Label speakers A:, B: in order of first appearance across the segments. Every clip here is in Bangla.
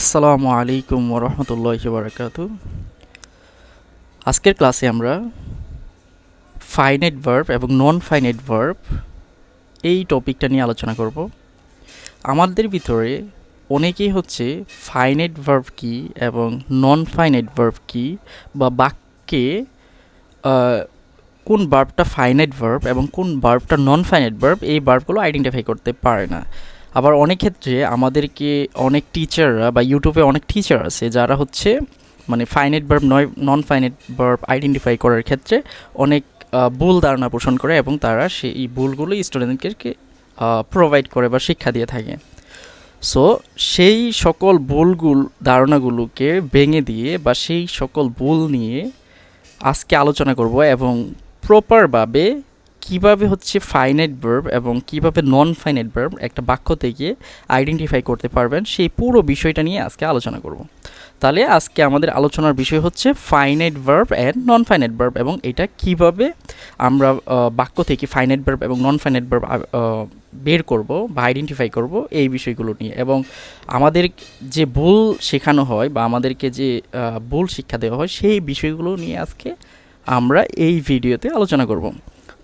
A: আসসালামু আলাইকুম ওরহমতুল্লাহ বারকাত আজকের ক্লাসে আমরা ফাইনাইট ভার্ব এবং নন ফাইনাইট ভার্ব এই টপিকটা নিয়ে আলোচনা করব। আমাদের ভিতরে অনেকেই হচ্ছে ফাইনাইট ভার্ব কি এবং নন ফাইনাইট ভার্ব কি বা বাক্যে কোন ভার্বটা ফাইনাইট ভার্ব এবং কোন ভার্বটা নন ফাইনাইট ভার্ব এই ভার্বগুলো আইডেন্টিফাই করতে পারে না। আবার অনেক ক্ষেত্রে আমাদেরকে অনেক টিচাররা বা ইউটিউবে অনেক টিচার আছে যারা হচ্ছে মানে ফাইনেট বার্ব নয় নন ফাইনেট বার্ব আইডেন্টিফাই করার ক্ষেত্রে অনেক ভুল ধারণা পোষণ করে এবং তারা সেই ভুলগুলো স্টুডেন্টদেরকে প্রোভাইড করে বা শিক্ষা দিয়ে থাকে। সো সেই সকল ভুলগুল, ধারণাগুলোকে ভেঙে দিয়ে বা সেই সকল ভুল নিয়ে আজকে আলোচনা করব এবং প্রপারভাবে কীভাবে হচ্ছে ফাইনাইট ভার্ব এবং কীভাবে নন ফাইনাইট ভার্ব একটা বাক্য থেকে আইডেন্টিফাই করতে পারবেন সেই পুরো বিষয়টা নিয়ে আজকে আলোচনা করব। তাহলে আজকে আমাদের আলোচনার বিষয় হচ্ছে finite verb and non finite verb এবং এটা কীভাবে আমরা বাক্য থেকে ফাইনাইট ভার্ব এবং নন ফাইনাইট ভার্ব বের করব বা আইডেন্টিফাই করব এই বিষয়গুলো নিয়ে এবং আমাদের যে ভুল শেখানো হয় বা আমাদেরকে যে ভুল শিক্ষা দেওয়া হয় সেই বিষয়গুলো নিয়ে আজকে আমরা এই ভিডিওতে আলোচনা করব।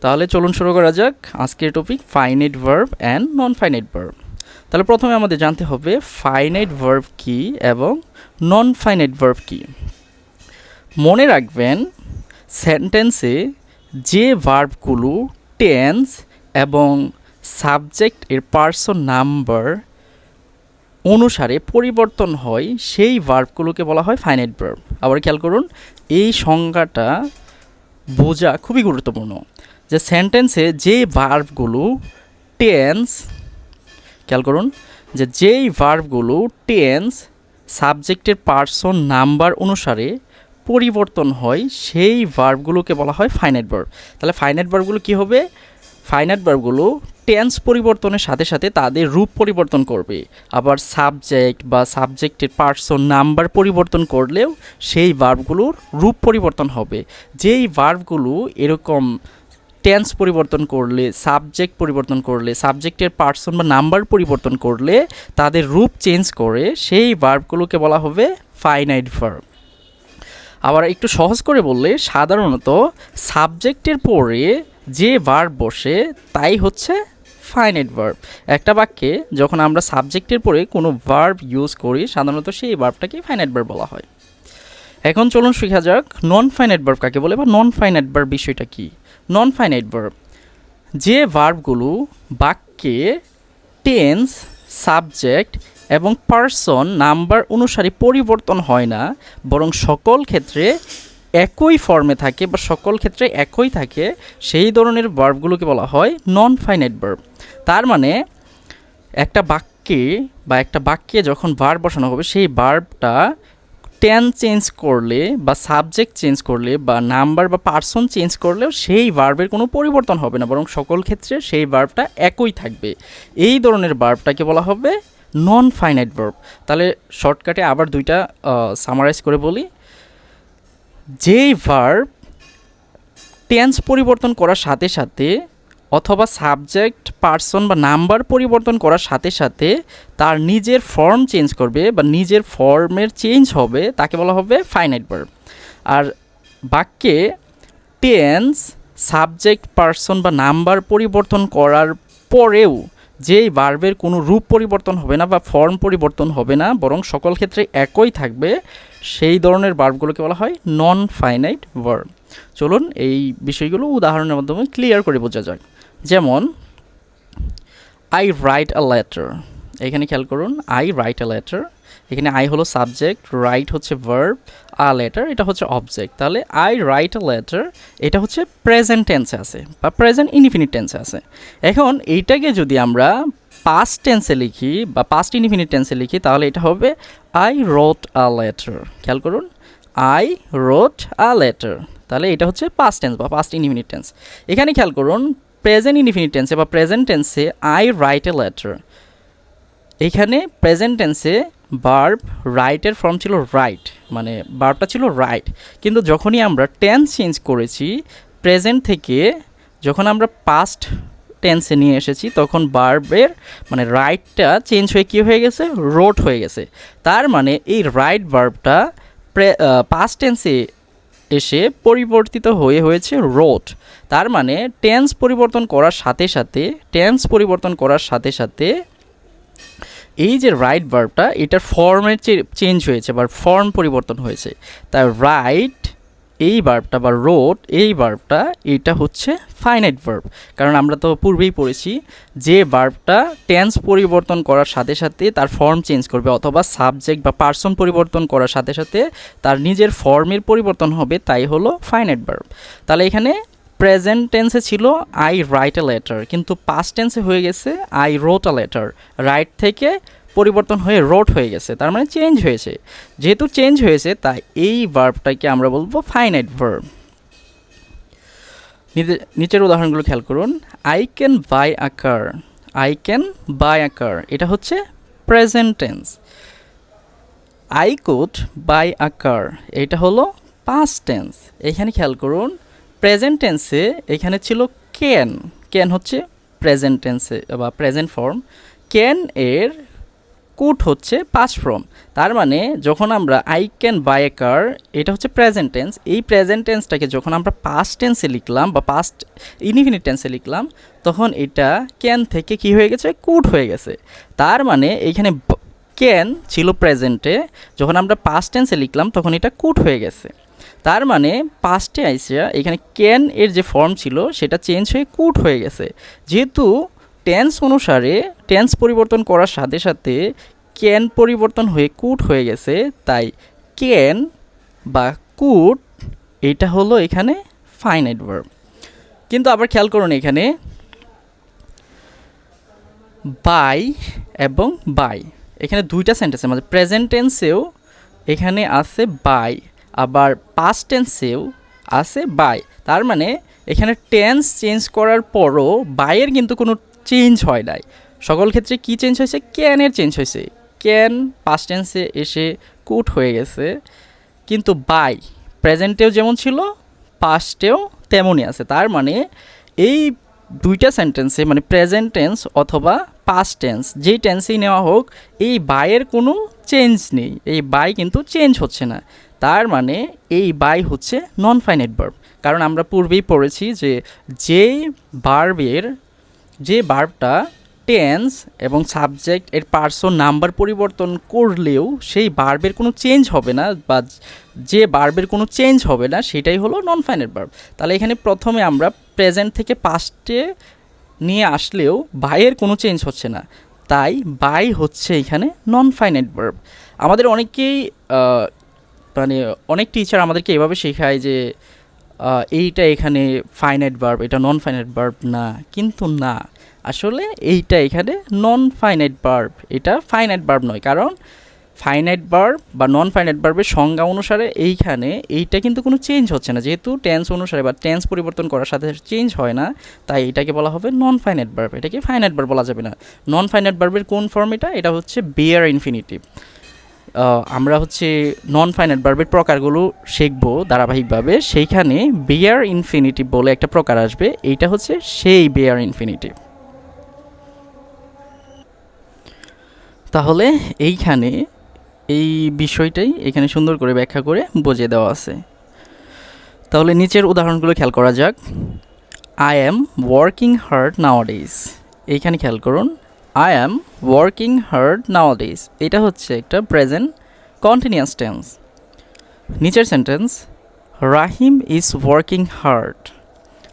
A: তাহলে চলুন শুরু করা যাক। আজকের topic finite verb and non finite verb তাহলে প্রথমে আমাদের জানতে হবে ফাইনাইট ভার্ব কি এবং নন ফাইনাইট ভার্ব কি। মনে রাখবেন সেন্টেন্সে যে ভার্বগুলো টেন্স এবং সাবজেক্ট এর পার্সন নাম্বার অনুসারে পরিবর্তন হয়, সেই ভার্বগুলোকে বলা হয় ফাইনাইট ভার্ব আবার খেয়াল করুন, এই সংজ্ঞাটা বোঝা খুবই গুরুত্বপূর্ণ। যে সেন্টেন্সে যে ভার্বগুলো টেন্স খেয়াল করুন, যে যেই ভার্বগুলো টেন্স সাবজেক্টের পার্সন নাম্বার অনুসারে পরিবর্তন হয়, সেই ভার্বগুলোকে বলা হয় ফাইনাইট ভার্ব তাহলে ফাইনাইট ভার্বগুলো কী হবে? ফাইনাইট ভার্বগুলো টেন্স পরিবর্তনের সাথে সাথে তাদের রূপ পরিবর্তন করবে। আবার সাবজেক্ট বা সাবজেক্টের পার্সন নাম্বার পরিবর্তন করলেও সেই ভার্বগুলোর রূপ পরিবর্তন হবে। যেই ভার্বগুলো এরকম টেন্স পরিবর্তন করলে সাবজেক্ট পরিবর্তন করলে সাবজেক্টের পার্সন বা নাম্বার পরিবর্তন করলে, তাদের রূপ চেঞ্জ করে, সেই ভার্বগুলোকে বলা হবে ফাইনাইট ভার্ব আবার একটু সহজ করে বললে, সাধারণত সাবজেক্টের পরে যে ভার্ব বসে, তাই হচ্ছে ফাইনাইট ভার্ব একটা বাক্যে যখন আমরা সাবজেক্টের পরে কোনো ভার্ব ইউজ করি, সাধারণত সেই ভার্বটাকে ফাইনাইট ভার্ব বলা হয়। এখন চলুন শেখা যাক নন ফাইনাইট ভার্ব কাকে বলে বা নন ফাইনাইট ভার্ব বিষয়টা কী। নন ফাইনাইট ভার্ব যে ভার্বগুলো বাক্যে টেন্স সাবজেক্ট এবং পার্সন নাম্বার অনুসারে পরিবর্তন হয় না, বরং সকল ক্ষেত্রে একই ফর্মে থাকে বা সকল ক্ষেত্রে একই থাকে, সেই ধরনের ভার্বগুলোকে বলা হয় নন ফাইনাইট ভার্ব তার মানে একটা বাক্যে বা একটা বাক্যে যখন ভার্ব বসানো হবে, সেই ভার্বটা টেন চেঞ্জ করলে বা সাবজেক্ট চেঞ্জ করলে বা নাম্বার বা পার্সন চেঞ্জ করলেও সেই ভার্বের কোনো পরিবর্তন হবে না, বরং সকল ক্ষেত্রে সেই ভার্বটা একই থাকবে। এই ধরনের ভার্বটাকে বলা হবে নন ফাইনাইট ভার্ব তাহলে শর্টকাটে আবার দুইটা সামারাইজ করে বলি। যেই ভার্ব টেন্স পরিবর্তন করার সাথে সাথে অথবা সাবজেক্ট, পার্সন বা নাম্বার পরিবর্তন করার সাথে সাথে তার নিজের ফর্ম চেঞ্জ করবে বা নিজের ফর্মের চেঞ্জ হবে, তাকে বলা হবে ফাইনাইট ভার্ব। আর বাক্যে টেন্স, সাবজেক্ট, পার্সন বা নাম্বার পরিবর্তন করার পরেও যেই ভার্বের কোনো রূপ পরিবর্তন হবে না বা ফর্ম পরিবর্তন হবে না, বরং সকল ক্ষেত্রে একই থাকবে, সেই ধরনের ভার্বগুলোকে বলা হয় নন ফাইনাইট ভার্ব চলুন এই বিষয়গুলো উদাহরণের মাধ্যমে ক্লিয়ার করে বোঝা যাক। যেমন আই রাইট আ লেটার এখানে খেয়াল করুন আই রাইট আ লেটার এখানে আই হলো সাবজেক্ট রাইট হচ্ছে ভার্ব আ লেটার এটা হচ্ছে অবজেক্ট তাহলে আই রাইট আ লেটার এটা হচ্ছে প্রেজেন্ট টেন্সে আছে, বা প্রেজেন্ট ইনফিনিট টেন্সে আছে। এখন এইটাকে যদি আমরা পাস্ট টেন্সে লিখি, বা পাস্ট ইনফিনিট টেন্সে লিখি, তাহলে এটা হবে আই রোট আ লেটার খেয়াল করুন আই রোট আ লেটার তাহলে এটা হচ্ছে পাস্ট টেন্স বা পাস্ট ইনফিনিট টেন্স এখানে খেয়াল করুন প্রেজেন্ট ইনফিনিট টেন্সে বা প্রেজেন্ট টেন্সে আই রাইট এ লেটার এখানে প্রেজেন্ট টেন্সে বার্ব রাইটের ফর্ম ছিল রাইট মানে বার্বটা ছিল রাইট কিন্তু যখনই আমরা টেন্স চেঞ্জ করেছি প্রেজেন্ট থেকে যখন আমরা পাস্ট টেন্সে নিয়ে এসেছি, তখন বার্বের মানে রাইটটা চেঞ্জ হয়ে কী হয়ে গেছে? রোট হয়ে গেছে। তার মানে এই রাইট বার্বটা পাস্ট টেন্সে এসে পরিবর্তিত হয়ে হয়েছে রোড তার মানে টেন্স পরিবর্তন করার সাথে সাথে টেন্স পরিবর্তন করার সাথে সাথে এই যে রাইট ভার্বটা এটার ফর্মের চেঞ্জ হয়েছে বা ফর্ম পরিবর্তন হয়েছে। তাই রাইট এই ভার্বটা বা রোড এই ভার্বটা এটা হচ্ছে ফাইনাইট ভার্ব কারণ আমরা তো পূর্বেই পড়েছি যে ভার্বটা টেন্স পরিবর্তন করার সাথে সাথে তার ফর্ম চেঞ্জ করবে অথবা সাবজেক্ট বা পার্সন পরিবর্তন করার সাথে সাথে তার নিজের ফর্মের পরিবর্তন হবে, তাই হলো ফাইনাইট ভার্ব তাহলে এখানে প্রেজেন্ট টেন্সে ছিল আই রাইট এ লেটার কিন্তু পাস্ট টেন্সে হয়ে গেছে I wrote a letter write থেকে পরিবর্তন হয়ে রোট হয়ে গেছে, তার মানে চেঞ্জ হয়েছে। যেহেতু চেঞ্জ হয়েছে, তাই এই ভার্বটাকে আমরা বলব ফাইনাইট ভার্ব নিচের উদাহরণগুলো খেয়াল করুন। I can buy a car I can buy a car এটা হচ্ছে present tense I could buy a car এটা হলো পাস্ট টেন্স এখানে খেয়াল করুন প্রেজেন্ট টেন্সে এখানে ছিল ক্যান ক্যান হচ্ছে প্রেজেন্ট টেন্সে বা প্রেজেন্ট ফর্ম ক্যান এর কুট হচ্ছে পাস ফ্রম তার মানে যখন আমরা I can buy a car এটা হচ্ছে প্রেজেন্ট টেন্স এই প্রেজেন্ট টেন্সটাকে যখন আমরা পাস্ট টেন্সে লিখলাম বা পাস্ট ইনফিনিট টেন্সে লিখলাম, তখন এটা ক্যান থেকে কি হয়ে গেছে? কুট হয়ে গেছে। তার মানে এইখানে ক্যান ছিল প্রেজেন্টে যখন আমরা পাস্ট টেন্সে লিখলাম, তখন এটা কুট হয়ে গেছে। তার মানে পাস্টে আইসিয়া এখানে ক্যান এর যে ফর্ম ছিল, সেটা চেঞ্জ হয়ে কুট হয়ে গেছে। যেহেতু টেন্স অনুসারে টেন্স পরিবর্তন করার সাথে সাথে ক্যান পরিবর্তন হয়ে কুট হয়ে গেছে, তাই ক্যান বা কুট, এটা হলো এখানে ফাইনাইট ভার্ব। কিন্তু আবার খেয়াল করুন এখানে, বাই এবং বাই। এখানে দুইটা সেন্টেন্সের মধ্যে প্রেজেন্ট টেন্সেও এখানে আছে বাই, আবার পাস্ট টেন্সেও আছে বাই। তার মানে এখানে টেন্স চেঞ্জ করার পরও বাইয়ের কিন্তু কোনো চেঞ্জ হয় নাই। সকল ক্ষেত্রে কি চেঞ্জ হয়েছে? ক্যানের চেঞ্জ হয়েছে। ক্যান পাস্ট টেন্সে এসে কুট হয়ে গেছে। কিন্তু বাই প্রেজেন্টেও যেমন ছিল পাস্টেও তেমনই আছে। তার মানে এই দুইটা সেন্টেন্সে মানে প্রেজেন্ট টেন্স অথবা পাস্ট টেন্স যেই টেন্সেই নেওয়া হোক, এই বাইয়ের কোনো চেঞ্জ নেই। এই বাই কিন্তু চেঞ্জ হচ্ছে না। তার মানে এই বাই হচ্ছে নন ফাইনাইট বার্ব কারণ আমরা পূর্বেই পড়েছি যে, যেই বার্বের যে বার্বটা টেন্স এবং সাবজেক্ট এর পার্সন নাম্বার পরিবর্তন করলেও সেই বার্বের কোনো চেঞ্জ হবে না বা যে বার্বের কোনো চেঞ্জ হবে না সেটাই হলো নন ফাইনাল বার্ব তাহলে এখানে প্রথমে আমরা প্রেজেন্ট থেকে পাস্টে নিয়ে আসলেও বাইয়ের কোনো চেঞ্জ হচ্ছে না। তাই বাই হচ্ছে এখানে নন ফাইনাইট ভার্ব আমাদের অনেকেই মানে অনেক টিচার আমাদেরকে এভাবে শেখায় যে এইটা এখানে ফাইনাইট বার্ব এটা নন ফাইনাইট বার্ব না, কিন্তু না। আসলে এইটা এখানে নন ফাইনাইট বার্ব এটা ফাইনাইট বার্ব নয়। কারণ ফাইনাইট বার্ব বা নন ফাইনাইট বার্বের সংজ্ঞা অনুসারে এইখানে এইটা কিন্তু কোনো চেঞ্জ হচ্ছে না। যেহেতু টেন্স অনুসারে বা টেন্স পরিবর্তন করার সাথে চেঞ্জ হয় না, তাই এটাকে বলা হবে নন ফাইনাইট বার্ব এটাকে ফাইনাইট বার্ব বলা যাবে না। নন ফাইনাইট বার্বের কোন ফর্ম এটা? এটা হচ্ছে বিয়ার ইনফিনিটিভ আমরা হচ্ছে নন ফাইনাইট ভার্বের প্রকারগুলো শিখব ধারাবাহিকভাবে। সেইখানে বিয়ার ইনফিনিটিভ বলে একটা প্রকার আসবে। এইটা হচ্ছে সেই বিয়ার ইনফিনিটিভ তাহলে এইখানে এই বিষয়টাই এখানে সুন্দর করে ব্যাখ্যা করে বুঝিয়ে দেওয়া আছে। তাহলে নিচের উদাহরণগুলো খেয়াল করা যাক। I am working hard nowadays এইখানে খেয়াল করুন। I am working hard nowadays এটা হচ্ছে একটা প্রেজেন্ট কন্টিনিউয়াস টেন্স নিচের sentence Rahim is working hard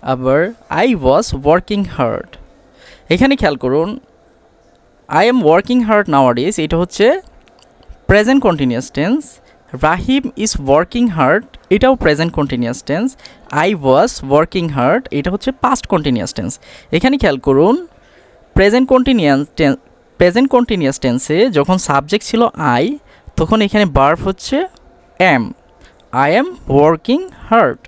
A: আবার আই ওয়াজ ওয়ার্কিং হার্ড এখানে খেয়াল করুন I am working hard nowadays এটা হচ্ছে present continuous tense Rahim is working hard এটাও present continuous tense I was working hard এটা হচ্ছে পাস্ট কন্টিনিউয়াস টেন্স এখানে খেয়াল করুন প্রেজেন্ট কন্টিনিউয়াস প্রেজেন্ট কন্টিনিউয়াস টেন্সে যখন সাবজেক্ট ছিল আই তখন এখানে বার্ফ হচ্ছে am I am working hard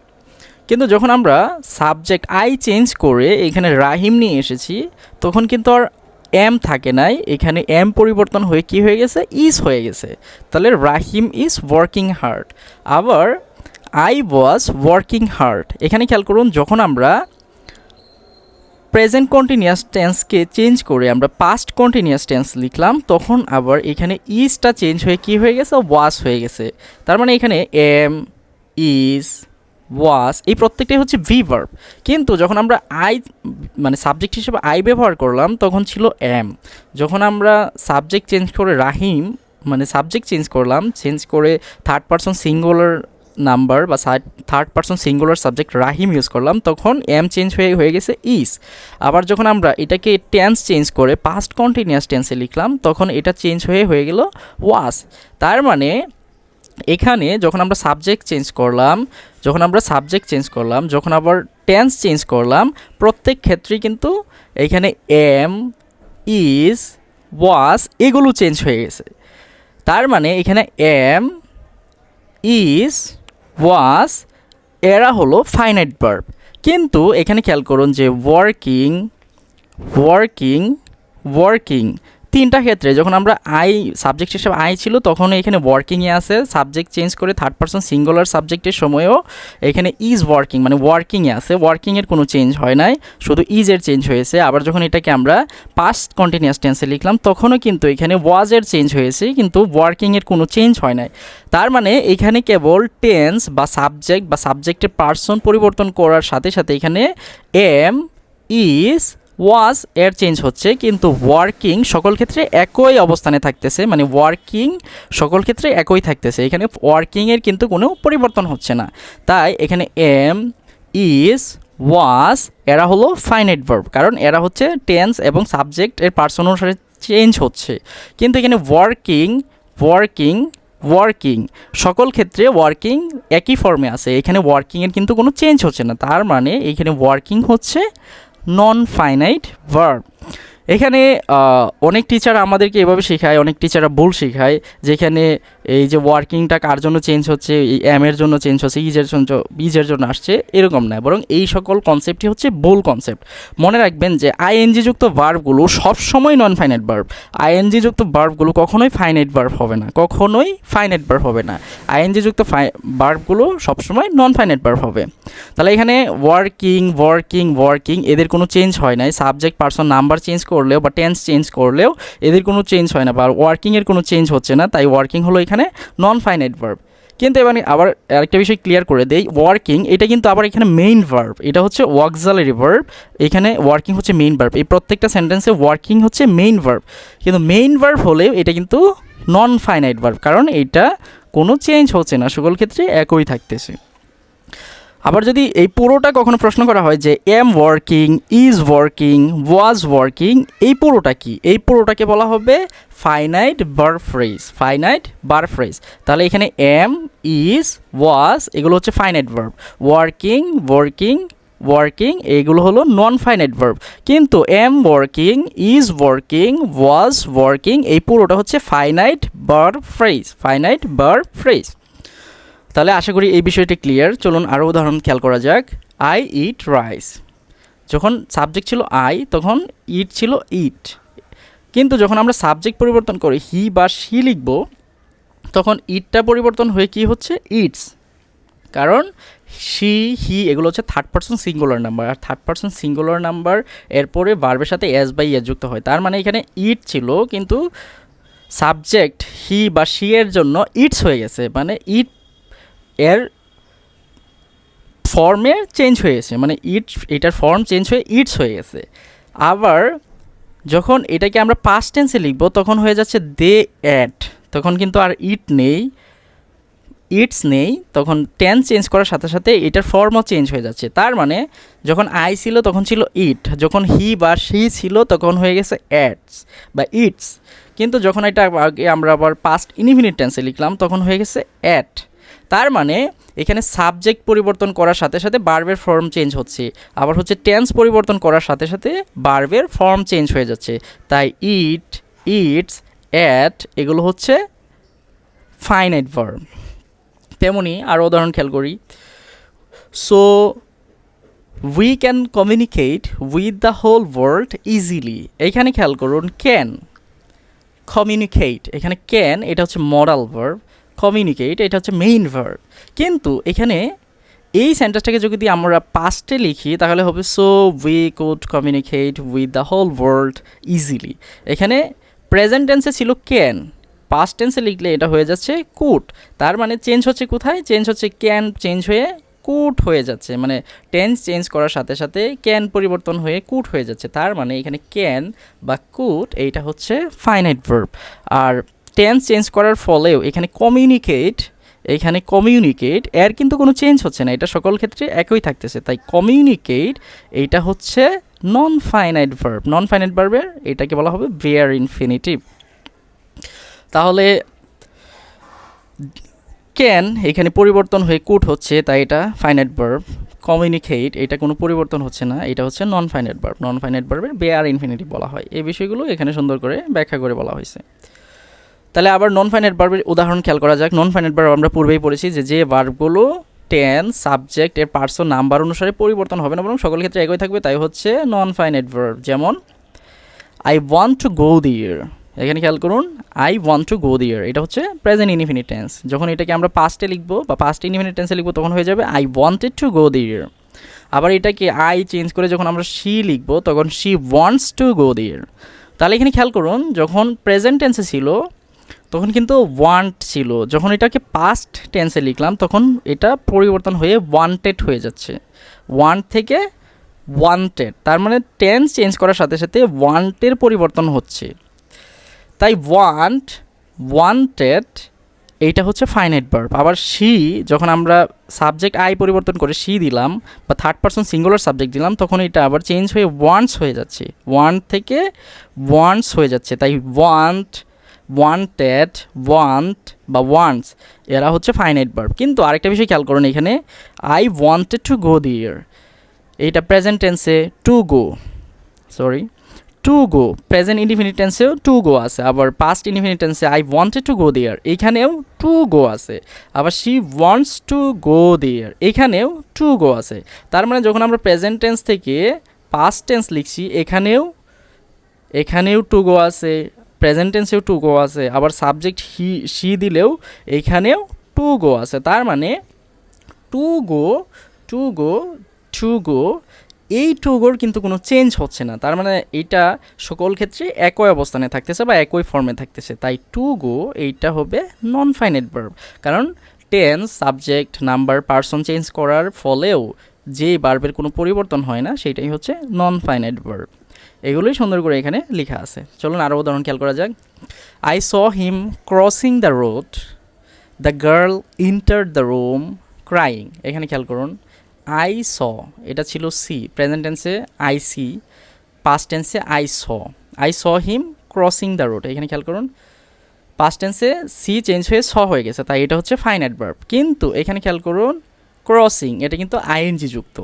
A: কিন্তু যখন আমরা সাবজেক্ট আই চেঞ্জ করে এখানে রাহিম নিয়ে এসেছি, তখন কিন্তু আর এম থাকে নাই। এখানে এম পরিবর্তন হয়ে কি হয়ে গেছে? ইজ হয়ে গেছে। তাহলে রাহিম ইজ ওয়ার্কিং হার্ড আবার আই ওয়াজ ওয়ার্কিং হার্ড এখানে খেয়াল করুন, যখন আমরা প্রেজেন্ট কন্টিনিউয়াস টেন্সকে চেঞ্জ করে আমরা পাস্ট কন্টিনিউয়াস টেন্স লিখলাম, তখন আবার এখানে ইজটা চেঞ্জ হয়ে কি হয়ে গেছে? ওয়াস হয়ে গেছে। তার মানে এখানে এম ইজ ওয়াস এই প্রত্যেকটাই হচ্ছে ভি ভার্ব কিন্তু যখন আমরা আই মানে সাবজেক্ট হিসেবে আই ব্যবহার করলাম, তখন ছিল এম যখন আমরা সাবজেক্ট চেঞ্জ করে রাহিম মানে সাবজেক্ট চেঞ্জ করলাম চেঞ্জ করে থার্ড পারসন সিঙ্গুলার নাম্বার বা third person singular subject Rahim use করলাম, তখন এম চেঞ্জ হয়ে হয়ে গেছে ইস আবার যখন আমরা এটাকে টেন্স চেঞ্জ করে পাস্ট কন্টিনিউয়াস টেন্সে লিখলাম, তখন এটা চেঞ্জ হয়ে হয়ে গেল ওয়াস তার মানে এখানে যখন আমরা সাবজেক্ট চেঞ্জ করলাম, যখন আমরা সাবজেক্ট চেঞ্জ করলাম, যখন আবার টেন্স চেঞ্জ করলাম, প্রত্যেক ক্ষেত্রেই কিন্তু এখানে এম ইজ ওয়াস এগুলো চেঞ্জ হয়ে গেছে। তার মানে এখানে এম ইজ ওয়াস এরা হলো ফাইনাইট ভার্ব কিন্তু এখানে খেয়াল করুন যে ওয়ার্কিং ওয়ার্কিং ওয়ার্কিং তিনটা ক্ষেত্রে, যখন আমরা আই সাবজেক্ট হিসেবে আই ছিল, তখন এখানে ওয়ার্কিংয়ে আছে সাবজেক্ট চেঞ্জ করে থার্ড পারসন সিঙ্গুলার সাবজেক্টের সময়ও এখানে ইজ ওয়ার্কিং মানে ওয়ার্কিংয়ে আছে ওয়ার্কিংয়ের কোনো চেঞ্জ হয় নাই, শুধু ইজের চেঞ্জ হয়েছে। আবার যখন এটাকে আমরা পাস্ট কন্টিনিউয়াস টেন্সে লিখলাম, তখনও কিন্তু এখানে ওয়াজের চেঞ্জ হয়েছে, কিন্তু ওয়ার্কিংয়ের কোনো চেঞ্জ হয় নাই। তার মানে এখানে কেবল টেন্স বা সাবজেক্ট বা সাবজেক্টের পার্সন পরিবর্তন করার সাথে সাথে এখানে এম ইজ ওয়াজ এর চেঞ্জ হচ্ছে, কিন্তু ওয়ার্কিং সকল ক্ষেত্রে একই অবস্থানে থাকতেছে মানে ওয়ার্কিং সকল ক্ষেত্রে একই থাকতেছে। এখানে ওয়ার্কিংয়ের কিন্তু কোনো পরিবর্তন হচ্ছে না। তাই এখানে এম ইজ ওয়াজ এরা হলো ফাইনাইট ভার্ব কারণ এরা হচ্ছে টেন্স এবং সাবজেক্ট এর পার্সন অনুসারে চেঞ্জ হচ্ছে। কিন্তু এখানে ওয়ার্কিং ওয়ার্কিং ওয়ার্কিং সকল ক্ষেত্রে ওয়ার্কিং একই ফর্মে আছে। এখানে ওয়ার্কিংয়ের কিন্তু কোনো চেঞ্জ হচ্ছে না। তার মানে এখানে ওয়ার্কিং হচ্ছে নন ফাইনাইট ভার্ব এখানে অনেক টিচার আমাদেরকে এভাবে শেখায় অনেক টিচাররা ভুল শেখায় যেখানে এই যে ওয়ার্কিংটা কার জন্য চেঞ্জ হচ্ছে এম এর জন্য চেঞ্জ হচ্ছে ইজের জন্য ইজের জন্য আসছে, এরকম না। বরং এই সকল কনসেপ্টই হচ্ছে ভুল কনসেপ্ট মনে রাখবেন যে আইএনজি যুক্ত ভার্বগুলো সবসময় নন ফাইনাইট ভার্ব আইএনজি যুক্ত ভার্বগুলো কখনোই ফাইনাইট ভার্ব হবে না, কখনোই ফাইনাইট ভার্ব হবে না। আইএনজি যুক্ত ভার্বগুলো সবসময় নন ফাইনাইট ভার্ব হবে। তাহলে এখানে ওয়ার্কিং ওয়ার্কিং ওয়ার্কিং এদের কোনো চেঞ্জ হয় নাই। সাবজেক্ট পার্সন নাম্বার চেঞ্জ করলেও বা টেন্স চেঞ্জ করলেও এদের কোনো চেঞ্জ হয় না বা ওয়ার্কিংয়ের কোনো চেঞ্জ হচ্ছে না। তাই ওয়ার্কিং হলো এখানে নন ফাইনাইট ভার্ব কিন্তু এবার আবার আরেকটা বিষয় ক্লিয়ার করে দেই ওয়ার্কিং এটা কিন্তু আবার এখানে মেইন ভার্ব এটা হচ্ছে ওয়াকজালারি ভার্ব এখানে ওয়ার্কিং হচ্ছে মেইন ভার্ব এই প্রত্যেকটা সেন্টেন্সে ওয়ার্কিং হচ্ছে মেইন ভার্ব কিন্তু মেইন ভার্ব হলে এটা কিন্তু নন ফাইনাইট ভার্ব কারণ এটা কোনো চেঞ্জ হচ্ছে না, সকল ক্ষেত্রে একই থাকতেছে। আবার যদি এই পুরোটা কখনো প্রশ্ন করা হয় যে am working is working was working এই পুরোটা কি? এই পুরোটাকে বলা হবে ফাইনাইট বার ফ্রেজ ফাইনাইট বার ফ্রেজ তাহলে এখানে এম ইজ ওয়াজ এগুলো হচ্ছে finite verb working working working এইগুলো হলো নন ফাইনাইট ভার্ব কিন্তু am working is working was working এই পুরোটা হচ্ছে ফাইনাইট বার ফ্রেজ ফাইনাইট বার ফ্রেজ তাহলে আশা করি এই বিষয়টি ক্লিয়ার চলুন আরও উদাহরণ খেয়াল করা যাক। আই ইট রাইস যখন সাবজেক্ট ছিল আই তখন ইট ছিল ইট কিন্তু যখন আমরা সাবজেক্ট পরিবর্তন করি হি বা সি লিখব, তখন ইটটা পরিবর্তন হয়ে কি হচ্ছে? ইটস কারণ শি হি এগুলো হচ্ছে থার্ড পার্সন সিঙ্গুলার নাম্বার আর থার্ড পার্সন সিঙ্গুলার নাম্বার এরপরে ভার্বের সাথে এস বাই এস যুক্ত হয়। তার মানে এখানে ইট ছিল, কিন্তু সাবজেক্ট হি বা শি এর জন্য ইটস হয়ে গেছে। মানে ইট এর ফর্মে চেঞ্জ হয়ে গেছে। মানে ইট এটার ফর্ম চেঞ্জ হয়ে ইটস হয়ে গেছে। আবার যখন এটাকে আমরা পাস্ট টেন্সে লিখব, তখন হয়ে যাচ্ছে দে অ্যাট তখন কিন্তু আর ইট নেই ইটস নেই। তখন টেন্স চেঞ্জ করার সাথে সাথে এটার ফর্মও চেঞ্জ হয়ে যাচ্ছে। তার মানে যখন আই ছিল, তখন ছিল ইট যখন হি বা সি ছিল, তখন হয়ে গেছে অ্যাটস বা ইটস কিন্তু যখন এটা আগে আমরা আবার পাস্ট ইনফিনিট টেন্সে লিখলাম, তখন হয়ে গেছে অ্যাট তার মানে এখানে সাবজেক্ট পরিবর্তন করার সাথে সাথে বার্বের ফর্ম চেঞ্জ হচ্ছে। আবার হচ্ছে টেন্স পরিবর্তন করার সাথে সাথে বার্বের ফর্ম চেঞ্জ হয়ে যাচ্ছে। তাই ইট ইটস অ্যাট এগুলো হচ্ছে ফাইনাইট ভার্ব তেমনি আরও উদাহরণ খেয়াল করি। So we can communicate with the whole world easily এখানে খেয়াল করুন ক্যান কমিউনিকেট এখানে ক্যান এটা হচ্ছে মরাল ভার্ব কমিউনিকেট এটা হচ্ছে মেইন ভার্ব কিন্তু এখানে এই সেন্টেন্সটাকে যদি আমরা পাস্টে লিখি, তাহলে হবে so we could communicate with the whole world easily এখানে প্রেজেন্ট টেন্সে ছিল ক্যান পাস্ট টেন্সে লিখলে এটা হয়ে যাচ্ছে কুট তার মানে চেঞ্জ হচ্ছে কোথায়? চেঞ্জ হচ্ছে ক্যান চেঞ্জ হয়ে কুট হয়ে যাচ্ছে। মানে টেন্স চেঞ্জ করার সাথে সাথে ক্যান পরিবর্তন হয়ে কুট হয়ে যাচ্ছে। তার মানে এখানে ক্যান বা কুট এইটা হচ্ছে ফাইনাইট ভার্ব আর টেন্স চেঞ্জ করার ফলেও এখানে কমিউনিকেট এখানে কমিউনিকেট এর কিন্তু কোনো চেঞ্জ হচ্ছে না, এটা সকল ক্ষেত্রে একই থাকতেছে। তাই কমিউনিকেট এইটা হচ্ছে non finite verb non finite ভার্বের এটাকে বলা হবে বেয়ার ইনফিনিটিভ তাহলে ক্যান এখানে পরিবর্তন হয়ে কুট হচ্ছে, তাই এটা ফাইনাইট ভার্ব কমিউনিকেট এটা কোনো পরিবর্তন হচ্ছে না, এটা হচ্ছে non finite verb non finite ভার্বের বেয়ার ইনফিনিটিভ বলা হয়। এই বিষয়গুলো এখানে সুন্দর করে ব্যাখ্যা করে বলা হয়েছে। তাহলে আবার নন ফাইনাইট ভার্বের উদাহরণ খেয়াল করা যাক। নন ফাইনাইট ভার্ব আমরা পূর্বেই পড়েছি যে যে ভার্বগুলো টেন সাবজেক্ট এর পার্টস ও নাম্বার অনুসারে পরিবর্তন হবে না, বরং সকল ক্ষেত্রে একই থাকবে, তাই হচ্ছে নন ফাইনাইট ভার্ব যেমন I want to go there এখানে খেয়াল করুন I want to go there এটা হচ্ছে প্রেজেন্ট ইনফিনিট টেন্স যখন এটাকে আমরা পাস্টে লিখব বা পাস্ট ইনফিনিট টেন্সে লিখব, তখন হয়ে যাবে I wanted to go there আবার এটাকে আই চেঞ্জ করে যখন আমরা শি লিখব, তখন she wants to go there তাহলে এখানে খেয়াল করুন, যখন প্রেজেন্ট টেন্সে ছিল তখন কিন্তু ওয়ান্ট ছিল। যখন এটাকে পাস্ট টেন্সে লিখলাম, তখন এটা পরিবর্তন হয়ে ওয়ান্টেড হয়ে যাচ্ছে। ওয়ান্ট থেকে ওয়ান্টেড তার মানে টেন্স চেঞ্জ করার সাথে সাথে ওয়ান্টের পরিবর্তন হচ্ছে। তাই ওয়ান্ট ওয়ান্টেড এইটা হচ্ছে ফাইনাইট ভার্ব আবার শি যখন আমরা সাবজেক্ট আই পরিবর্তন করে শি দিলাম বা থার্ড পার্সন সিঙ্গুলার সাবজেক্ট দিলাম, তখন এটা আবার চেঞ্জ হয়ে ওয়ান্টস হয়ে যাচ্ছে। ওয়ান্ট থেকে ওয়ান্টস হয়ে যাচ্ছে। তাই ওয়ান্ট ওয়ান্টেড ওয়ান্ট বা ওয়ান্টস এরা হচ্ছে ফাইনাইট ভার্ব কিন্তু আরেকটা বিষয় খেয়াল করুন এখানে I wanted to go there এইটা প্রেজেন্ট টেন্সে to go sorry to go present indefinite টেন্সেও to go আছে। আবার পাস্ট ইনডিফিনিট টেন্সে I wanted to go there এইখানেও টু গো আছে। আবার she wants to go there এখানেও টু গো আছে। তার মানে যখন আমরা প্রেজেন্ট টেন্স থেকে পাস্ট টেন্স লিখছি, এখানেও এখানেও টু গো আছে। প্রেজেন্ট টেন্সেও টু গো আছে, আবার সাবজেক্ট হি শি দিলেও এইখানেও টু গো আছে। তার মানে to go to go to go এই টুগোর কিন্তু কোনো চেঞ্জ হচ্ছে না। তার মানে এইটা সকল ক্ষেত্রে একই অবস্থানে থাকতেছে বা একই ফর্মে থাকতেছে। তাই টু গো এইটা হবে নন ফাইনাইট ভার্ব কারণ tense subject number person change করার ফলেও যে বার্বের কোনো পরিবর্তন হয় না সেটাই হচ্ছে নন ফাইনাইট ভার্ব এগুলোই সুন্দর করে এখানে লেখা আছে। চলুন আরও উদাহরণ খেয়াল করা যাক। I saw him crossing the road the girl enter the room crying এখানে খেয়াল করুন। আই স এটা ছিল সি প্রেজেন্ট টেন্সে আই সি পাস্ট টেন্সে I saw I saw him crossing the road এখানে খেয়াল করুন। পাস্ট টেন্সে সি চেঞ্জ হয়ে স হয়ে গেছে, তাই এটা হচ্ছে ফাইন অ্যাডভার্ব কিন্তু এখানে খেয়াল করুন ক্রসিং এটা কিন্তু আইএনজি যুক্ত।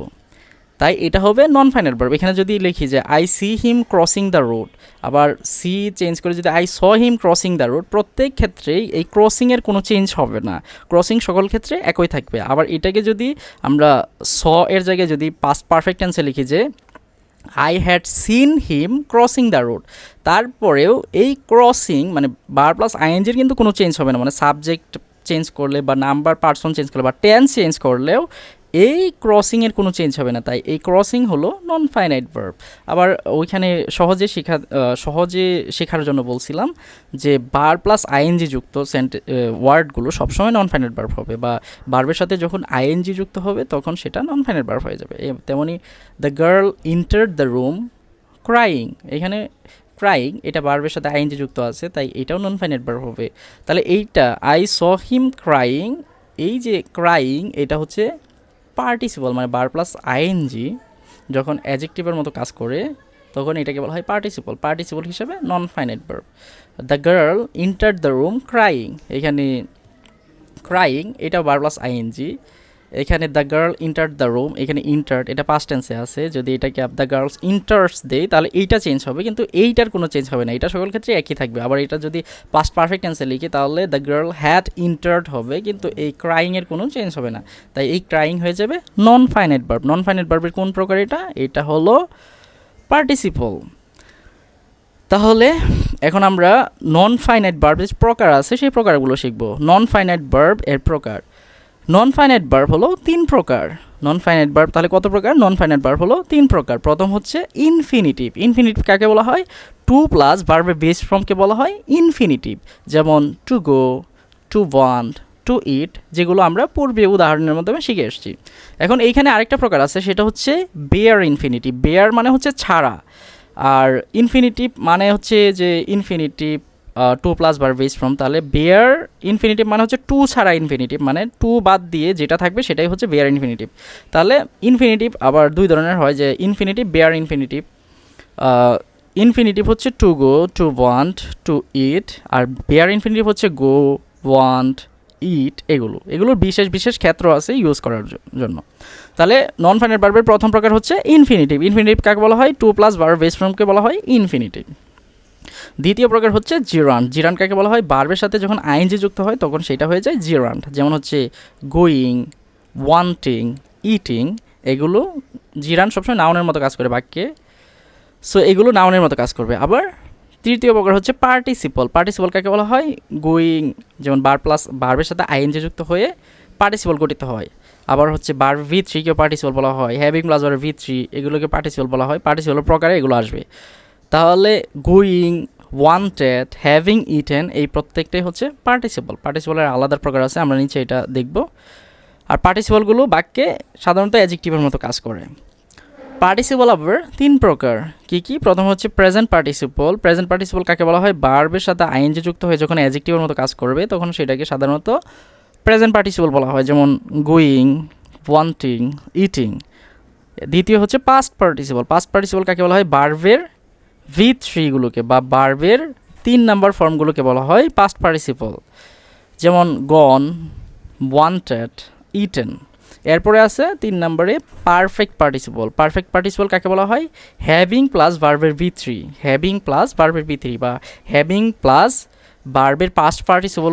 A: তাই এটা হবে নন ফাইনাল ভার্ব এখানে যদি লিখি যে I see him crossing the road আবার সি চেঞ্জ করে যদি I saw him crossing the road প্রত্যেক ক্ষেত্রেই এই ক্রসিংয়ের কোনো চেঞ্জ হবে না। ক্রসিং সকল ক্ষেত্রে একই থাকবে। আবার এটাকে যদি আমরা স এর জায়গায় যদি পাস্ট পারফেক্ট টেন্সে লিখি যে I had seen him crossing the road তারপরেও এই ক্রসিং মানে বার প্লাস আইএনজির কিন্তু কোনো চেঞ্জ হবে না। মানে সাবজেক্ট চেঞ্জ করলে বা নাম্বার পার্সন চেঞ্জ করলে বা টেন্স চেঞ্জ করলেও এই ক্রসিংয়ের কোনো চেঞ্জ হবে না, তাই এই ক্রসিং হলো নন ফাইনাইট ভার্ব আবার ওইখানে সহজে শেখা সহজে শেখার জন্য বলছিলাম যে বার প্লাস আইএনজি যুক্ত সেন্ট ওয়ার্ডগুলো সবসময় নন ফাইনাইট ভার্ব হবে বা বার্বের সাথে যখন আইএনজি যুক্ত হবে তখন সেটা নন ফাইনাইট ভার্ব হয়ে যাবে। তেমনি the girl enter the room crying এখানে ক্রাইং এটা বার্বের সাথে আইএনজি যুক্ত আছে, তাই এটাও নন ফাইনাইট ভার্ব হবে। তাহলে এইটা আই স হিম ক্রাইং এই যে ক্রাইং এটা হচ্ছে পার্টিসিপল মানে বার প্লাস আইএনজি যখন অ্যাজেক্টিভের মতো কাজ করে, তখন এটাকে বলা হয় পার্টিসিপল পার্টিসিপল হিসেবে non finite verb the girl enter the room crying এখানে ক্রাইং এটা বার প্লাস আইএনজি এখানে the girl enter the room এখানে ইন্টার্ড এটা পাস্ট টেন্সে আছে, যদি এটাকে দ্য গার্লস ইন্টার্স দেই তাহলে এইটা চেঞ্জ হবে, কিন্তু এইটার কোনো চেঞ্জ হবে না, এটা সকল ক্ষেত্রে একই থাকবে, আবার এটা যদি পাস্ট পারফেক্ট টেন্সে লিখি, তাহলে দ্য গার্ল হ্যাড ইন্টার্ড হবে, কিন্তু এই ক্রাইংয়ের কোনো চেঞ্জ হবে না, তাই এই ক্রাইং হয়ে যাবে non finite verb non finite বার্বের কোন প্রকার এটা? এটা হলো পার্টিসিপল তাহলে এখন আমরা নন ফাইনাইট বার্বের প্রকার আছে, সেই প্রকারগুলো শিখব নন ফাইনাইট বার্ব এর প্রকার। নন ফাইনাইট ভার্ব হলো তিন প্রকার। নন ফাইনাইট ভার্ব তাহলে কত প্রকার? নন ফাইনাইট ভার্ব হলো তিন প্রকার। প্রথম হচ্ছে ইনফিনিটিভ ইনফিনিটিভ কাকে বলা হয়? টু প্লাস ভার্বের বেস ফর্মকে বলা হয়? ইনফিনিটিভ যেমন to go to want to eat যেগুলো আমরা পূর্বে উদাহরণের মাধ্যমে শিখে এসেছি। এখন এইখানে আরেকটা প্রকার আছে, সেটা হচ্ছে বেয়ার ইনফিনিটিভ বেয়ার মানে হচ্ছে ছাড়া। আর ইনফিনিটিভ মানে হচ্ছে যে ইনফিনিটিভ টু প্লাস বার বেস ফ্রম তাহলে বেয়ার ইনফিনিটিভ মানে হচ্ছে টু ছাড়া ইনফিনিটিভ মানে টু বাদ দিয়ে যেটা থাকবে সেটাই হচ্ছে বেয়ার ইনফিনিটিভ তাহলে ইনফিনিটিভ আবার দুই ধরনের হয়, যে ইনফিনিটিভ বেয়ার ইনফিনিটিভ ইনফিনিটিভ হচ্ছে to go to want to eat R bare infinitive হচ্ছে গো ওয়ান্ট ইট এগুলো। এগুলোর বিশেষ বিশেষ ক্ষেত্র আছে ইউজ করার জন্য। তাহলে নন ফাইনাল ভার্বের প্রথম প্রকার হচ্ছে ইনফিনিটিভ ইনফিনিটিভ কাকে বলা হয়? টু প্লাস ভার্ব বেস ফর্মকে বলা হয়? ইনফিনিটিভ দ্বিতীয় প্রকার হচ্ছে জিরান্ট। জিরান্ট কাকে বলা হয়? ভার্বের সাথে যখন আইনজি যুক্ত হয়, তখন সেটা হয়ে যায় জিরান্ট। যেমন হচ্ছে গোয়িং, ওয়ান্টিং, ইটিং, এগুলো জিরান্ট সবসময় নাউনের মতো কাজ করে বাক্যে। সো এগুলো নাউনের মতো কাজ করবে। আবার তৃতীয় প্রকার হচ্ছে পার্টিসিপল। পার্টিসিপল কাকে বলা হয়? গোয়িং, যেমন বার প্লাস ভার্বের সাথে আইএনজি যুক্ত হয়ে পার্টিসিপল গঠিত হয়। আবার হচ্ছে বার ভি থ্রিকেও পার্টিসিপল বলা হয়। হ্যাভিং প্লাস বার ভি থ্রি, এগুলোকে পার্টিসিপল বলা হয়। পার্টিসিপল প্রকারে এগুলো আসবে। তাহলে গোয়িং ওয়ান্টেড হ্যাভিং ইটেন এই প্রত্যেকটাই হচ্ছে পার্টিসিপল পার্টিসিপলের আলাদা প্রকার আছে, আমরা নিচে এটা দেখব। আর পার্টিসিপলগুলো বাক্যে সাধারণত অ্যাজেক্টিভের মতো কাজ করে। পার্টিসিপল আবার তিন প্রকার। কি কি? প্রথম হচ্ছে প্রেজেন্ট পার্টিসিপল প্রেজেন্ট পার্টিসিপল কাকে বলা হয়? বার্বের সাথে আইএনজি যুক্ত হয়ে যখন অ্যাজেক্টিভের মতো কাজ করবে, তখন সেটাকে সাধারণত প্রেজেন্ট পার্টিসিপল বলা হয়, যেমন গোয়িং ওয়ান্টিং ইটিং দ্বিতীয় হচ্ছে পাস্ট পার্টিসিপল পাস্ট পার্টিসিপল কাকে বলা হয়? বার্বের ভি থ্রিগুলোকে বা বার্বের তিন নাম্বার ফর্মগুলোকে বলা হয় পাস্ট পার্টিসিপল যেমন গন ওয়ান্টেড ইটেন এরপরে আছে তিন নম্বরে পারফেক্ট পার্টিসিপল পারফেক্ট পার্টিসিপল কাকে বলা হয়? হ্যাভিং প্লাস ভার্বের ভি থ্রি হ্যাভিং প্লাস ভার্বের ভি থ্রি বা হ্যাভিং প্লাস ভার্বের পাস্ট পার্টিসিপল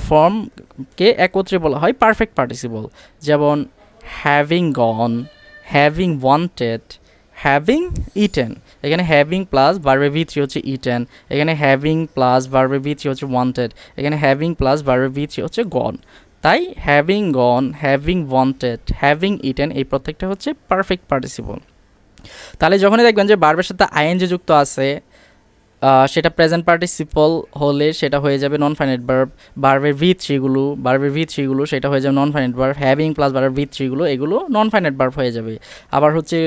A: ফর্মকে একত্রে বলা হয় পারফেক্ট পার্টিসিপল যেমন having gone having wanted having eaten এখানে হ্যাভিং প্লাস ভার্বের ভি থ্রি হচ্ছে ইটেন এখানে হ্যাভিং প্লাস ভার্বের ভি থ্রি হচ্ছে ওয়ান্টেড এখানে হ্যাভিং প্লাস ভার্বের ভি থ্রি হচ্ছে গন তাই having gone having wanted having eaten এই প্রত্যেকটা হচ্ছে পারফেক্ট পার্টিসিপল তাহলে যখনই দেখবেন যে বার্বের সাথে আইএনজি যুক্ত আছে সেটা প্রেজেন্ট পার্টিসিপল হলে সেটা হয়ে যাবে নন ফাইনাইট ভার্ব বার্বের ভি থ্রিগুলো বার্বের ভি থ্রিগুলো সেটা হয়ে যাবে non finite verb having plus বার্বের V থ্রিগুলো এগুলো নন ফাইনাইট ভার্ব হয়ে যাবে। আবার হচ্ছে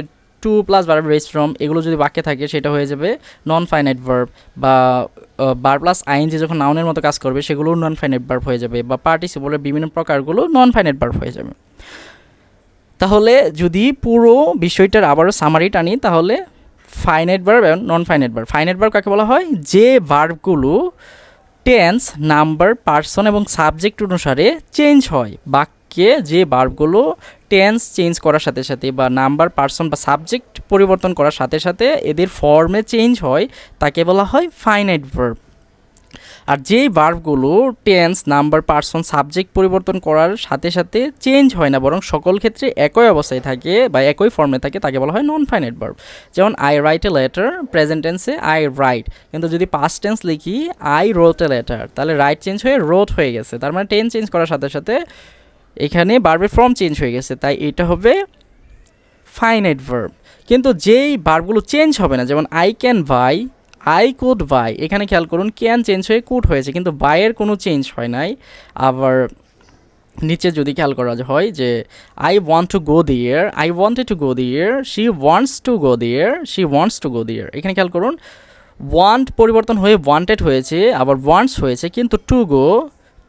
A: টু প্লাস বার্বের বেস ফ্রম এগুলো যদি বাক্যে থাকে, সেটা হয়ে যাবে নন ফাইনাইট ভার্ব বা বার প্লাস আইনজি যখন নাউনের মতো কাজ করবে, সেগুলোও নন ফাইনাইট ভার্ব হয়ে যাবে বা পার্টিসিপলের বিভিন্ন প্রকারগুলো নন ফাইনাইট ভার্ব হয়ে যাবে। তাহলে যদি পুরো বিষয়টার আবারও সামারি টানি, তাহলে ফাইনাইট ভার্ব এবং non finite verb finite verb কাকে বলা হয়? যে ভার্বগুলো টেন্স নাম্বার পার্সন এবং সাবজেক্ট অনুসারে চেঞ্জ হয়। বাক্যে যে ভার্বগুলো টেন্স চেঞ্জ করার সাথে সাথে বা নাম্বার পার্সন বা সাবজেক্ট পরিবর্তন করার সাথে সাথে এদের ফর্মে চেঞ্জ হয়, তাকে বলা হয় ফাইনাইট ভার্ব আর যেই ভার্বগুলো টেন্স নাম্বার পার্সন সাবজেক্ট পরিবর্তন করার সাথে সাথে চেঞ্জ হয় না, বরং সকল ক্ষেত্রে একই অবস্থায় থাকে বা একই ফর্মে থাকে, তাকে বলা হয় নন ফাইনাইট ভার্ব যেমন I write a letter present টেন্সে আই রাইট কিন্তু যদি পাস্ট টেন্স লিখি আই রোট এ লেটার তাহলে রাইট চেঞ্জ হয়ে রোট হয়ে গেছে। তার মানে টেন্স চেঞ্জ করার সাথে সাথে এখানে বার্বের ফর্ম চেঞ্জ হয়ে গেছে, তাই এটা হবে ফাইনাইট ভার্ব কিন্তু যেই ভার্বগুলো চেঞ্জ হবে না, যেমন I can buy I could buy এখানে খেয়াল করুন ক্যান চেঞ্জ হয়ে কুড হয়েছে, কিন্তু বাইয়ের কোনো চেঞ্জ হয় নাই। আবার নিচে যদি খেয়াল করা হয় যে আই ওয়ান্ট টু গো দিয়ার আই ওয়ান্টেড টু গো দিয়ার শি ওয়ান্টস টু গো দিয়ার she wants to go there এখানে খেয়াল করুন ওয়ান্ট পরিবর্তন হয়ে ওয়ান্টেড হয়েছে, আবার ওয়ান্টস হয়েছে, কিন্তু to go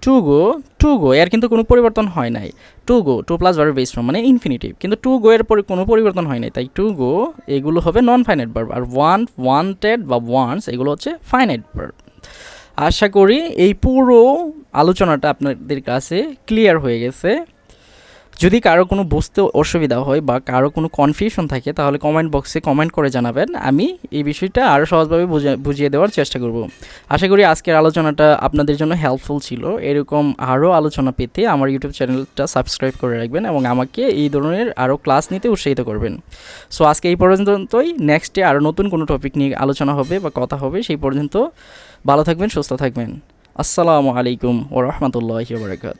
A: to go to go এর কিন্তু কোনো পরিবর্তন হয় নাই। To go to plus verb base form মানে ইনফিনিটিভ কিন্তু টু গো এর পরে কোনো পরিবর্তন হয় নাই। তাই টু গো এগুলো হবে নন ফাইনাইট ভার্ব আর ওয়ান ওয়ান্টেড বা ওয়ান্স এগুলো হচ্ছে ফাইনাইট ভার্ব আশা করি এই পুরো আলোচনাটা আপনাদের কাছে ক্লিয়ার হয়ে গেছে। যদি কারও কোনো বুঝতে অসুবিধা হয় বা কারও কোনো কনফিউশন থাকে, তাহলে কমেন্ট বক্সে কমেন্ট করে জানাবেন। আমি এই বিষয়টা আরও সহজভাবে বুঝে- বুঝিয়ে দেওয়ার চেষ্টা করব। আশা করি আজকের আলোচনাটা আপনাদের জন্য হেল্পফুল ছিল। এরকম আরও আলোচনা পেতে আমার ইউটিউব চ্যানেলটা সাবস্ক্রাইব করে রাখবেন এবং আমাকে এই ধরনের আরও ক্লাস নিতে উৎসাহিত করবেন। সো আজকে এই পর্যন্তই। নেক্সটে আরও নতুন কোনো টপিক নিয়ে আলোচনা হবে বা কথা হবে, সেই পর্যন্ত ভালো থাকবেন, সুস্থ থাকবেন। আসসালামু আলাইকুম ও রহমতুল্লাহি বারকাত